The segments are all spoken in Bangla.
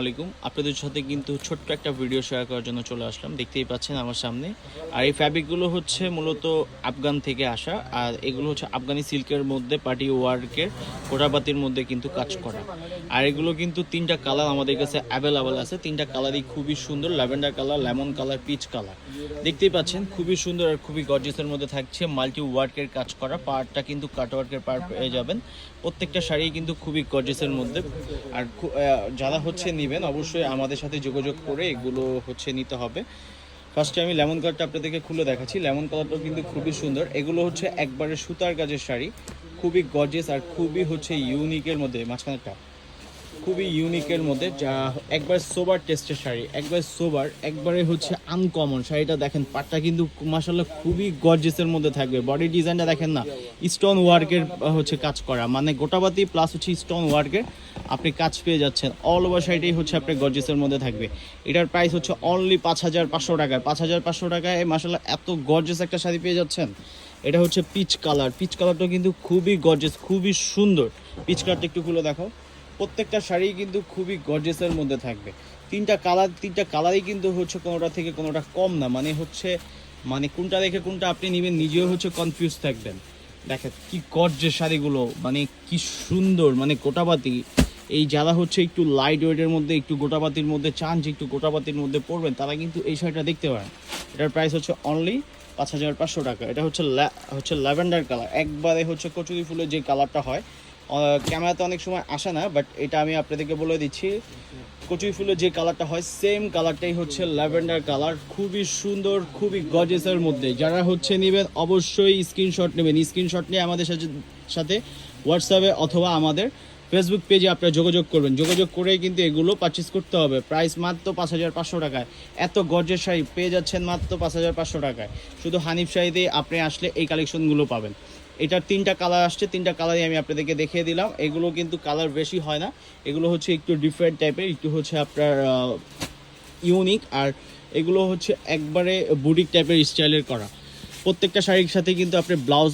আলাইকুম। আপনাদের সাথে কিন্তু ছোট্ট একটা ভিডিও শেয়ার করার জন্য চলে আসলাম। দেখতেই পাচ্ছেন আমার সামনে। আর এই ফ্যাব্রিকগুলো হচ্ছে মূলত আফগান থেকে আসা। আর এগুলো হচ্ছে আফগানি সিল্কের মধ্যে পার্টি ওয়ার্কের কোটাবাতির মধ্যে কিন্তু কাজ করা। আর এগুলো কিন্তু তিনটা কালার আমাদের কাছে অ্যাভেলেবেল আছে। তিনটা কালারই খুবই সুন্দর। Lavender colour lemon colour peach colour দেখতেই পাচ্ছেন, খুবই সুন্দর আর খুবই গর্জিয়াসের মধ্যে থাকছে মাল্টি ওয়ার্কের কাজ করা। পার্টটা কিন্তু কাটওয়ার্কের পার্ট পেয়ে যাবেন। প্রত্যেকটা শাড়ি কিন্তু খুবই গর্জিয়াসের মধ্যে। আর যারা হচ্ছে নেবেন অবশ্যই আমাদের সাথে যোগাযোগ করে এগুলো হচ্ছে নিতে হবে। ফার্স্টে আমি লেমন কালারটা আপনাদেরকে খুলে দেখাচ্ছি। লেমন কালারটাও কিন্তু খুবই সুন্দর। এগুলো হচ্ছে একবারে সুতার কাজের শাড়ি। খুবই গর্জেস আর খুবই হচ্ছে ইউনিকের মধ্যে মাঝখানেটা খুবই ইউনিকের মধ্যে, যা একবার সোবার টেস্টের শাড়ি, একবার সোবার একবারে হচ্ছে আনকমন শাড়িটা দেখেন, পাটটা কিন্তু মাসাল্লাহ খুবই গর্জেসের মধ্যে থাকবে। বডি ডিজাইনটা দেখেন না স্টোন ওয়ার্কের হচ্ছে কাজ করা। মানে গোটাবাতি প্লাস হচ্ছে স্টোন ওয়ার্কের আপনি কাজ পেয়ে যাচ্ছেন। অল ওভার শাড়িটাই হচ্ছে আপনার গর্জেসের মধ্যে থাকবে। এটার প্রাইস হচ্ছে অনলি পাঁচ হাজার পাঁচশো টাকায়। পাঁচ হাজার পাঁচশো টাকায় মাসাল্লাহ এত গর্জেস একটা শাড়ি পেয়ে যাচ্ছেন। এটা হচ্ছে পিচ কালার পিচ কালারটা কিন্তু খুবই গর্জেস খুবই সুন্দর। পিচ কালারটা একটু খুলে দেখো প্রত্যেকটা শাড়ি কিন্তু খুবই গর্জেসের মধ্যে থাকবে। তিনটা কালার তিনটা কালারই কিন্তু হচ্ছে কোনোটা থেকে কোনোটা কম না। মানে হচ্ছে মানে কোনটা দেখে কোনটা আপনি নেবেন, নিজেও হচ্ছে কনফিউজ থাকবেন। দেখেন কি গর্জের শাড়িগুলো মানে কি সুন্দর মানে গোটাবাতি। এই যারা হচ্ছে একটু লাইট ওয়েটের মধ্যে, একটু গোটাবাতির মধ্যে চান যে একটু গোটাবাতির মধ্যে পড়বেন তারা কিন্তু এই শাড়িটা দেখতে পারেন। এটার প্রাইস হচ্ছে অনলি পাঁচ হাজার পাঁচশো টাকা। এটা হচ্ছে হচ্ছে ল্যাভেন্ডার কালার একবারে হচ্ছে কচুরি ফুলের যে কালারটা হয় ক্যামেরাতে অনেক সময় আসে না বাট এটা আমি আপনাদেরকে বলে দিচ্ছি। কচুই ফুলের যে কালারটা হয় সেম কালারটাই হচ্ছে ল্যাভেন্ডার কালার খুবই সুন্দর, খুবই গজেসের মধ্যে। যারা হচ্ছে নেবেন, অবশ্যই স্ক্রিনশট নেবেন। স্ক্রিনশট নিয়ে আমাদের সাথে সাথে হোয়াটসঅ্যাপে অথবা আমাদের ফেসবুক পেজে আপনারা যোগাযোগ করবেন। যোগাযোগ করে কিন্তু এগুলো পারচেস করতে হবে। প্রাইস মাত্র পাঁচ হাজার পাঁচশো টাকায়। এত গর্জের শাড়ি পেয়ে যাচ্ছেন মাত্র পাঁচ হাজার পাঁচশো টাকায়। শুধু হানিফ শাড়িতে আপনি আসলে এই কালেকশনগুলো পাবেন। এটার তিনটা কালার আসছে, তিনটা কালারই আমি আপনাদেরকে দেখিয়ে দিলাম। এগুলো কিন্তু কালার বেশি হয় না। এগুলো হচ্ছে একটু ডিফারেন্ট টাইপের একটু হচ্ছে আপনার ইউনিক আর এগুলো হচ্ছে একবারে বুটিক টাইপের স্টাইলের করা। প্রত্যেকটা শাড়ির সাথে কিন্তু আপনি ব্লাউজ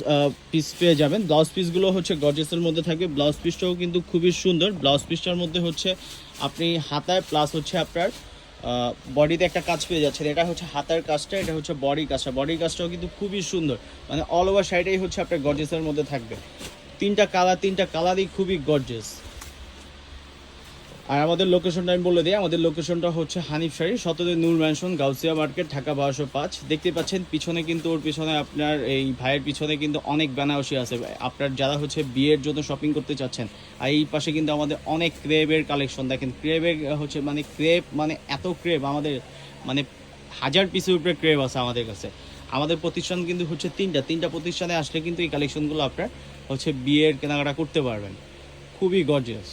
পিস পেয়ে যাবেন। ব্লাউজ পিসগুলো হচ্ছে গর্জেসের মধ্যে থাকবে। ব্লাউজ পিসটাও কিন্তু খুবই সুন্দর। ব্লাউজ পিসটার মধ্যে হচ্ছে আপনি হাতায় প্লাস হচ্ছে আপনার বডিতে একটা কাজ পেয়ে যাচ্ছেন। এটা হচ্ছে হাতার কাজটা, এটা হচ্ছে বডি কাজটা। বডি কাজটাও কিন্তু খুবই সুন্দর। মানে অল ওভার সাইডেই হচ্ছে আপনার গর্জেসের মধ্যে থাকবে। তিনটা কালার তিনটা কালারই খুবই গর্জেস আর আমাদের লোকেশনটা আমি বলে দিই, আমাদের লোকেশনটা হচ্ছে হানিফ শাড়ি সতদের নূর ম্যানশন গাউসিয়া মার্কেট ঢাকা বারোশো পাঁচ। দেখতে পাচ্ছেন, পিছনে কিন্তু ওর পিছনে আপনার এই ভাইয়ের পিছনে কিন্তু অনেক বেনারসি আছে আপনার যারা হচ্ছে বিয়ের জন্য শপিং করতে চাচ্ছেন, আর এই পাশে কিন্তু আমাদের অনেক ক্রেবের কালেকশন দেখেন, ক্রেবের হচ্ছে মানে ক্রেপ মানে এত ক্রেপ আমাদের মানে হাজার পিসের উপরে ক্রেব আছে আমাদের কাছে। আমাদের প্রতিষ্ঠান কিন্তু হচ্ছে তিনটা। তিনটা প্রতিষ্ঠানে আসলে কিন্তু এই কালেকশনগুলো আপনার হচ্ছে বিয়ের কেনাকাটা করতে পারবেন। খুবই গর্জিয়াস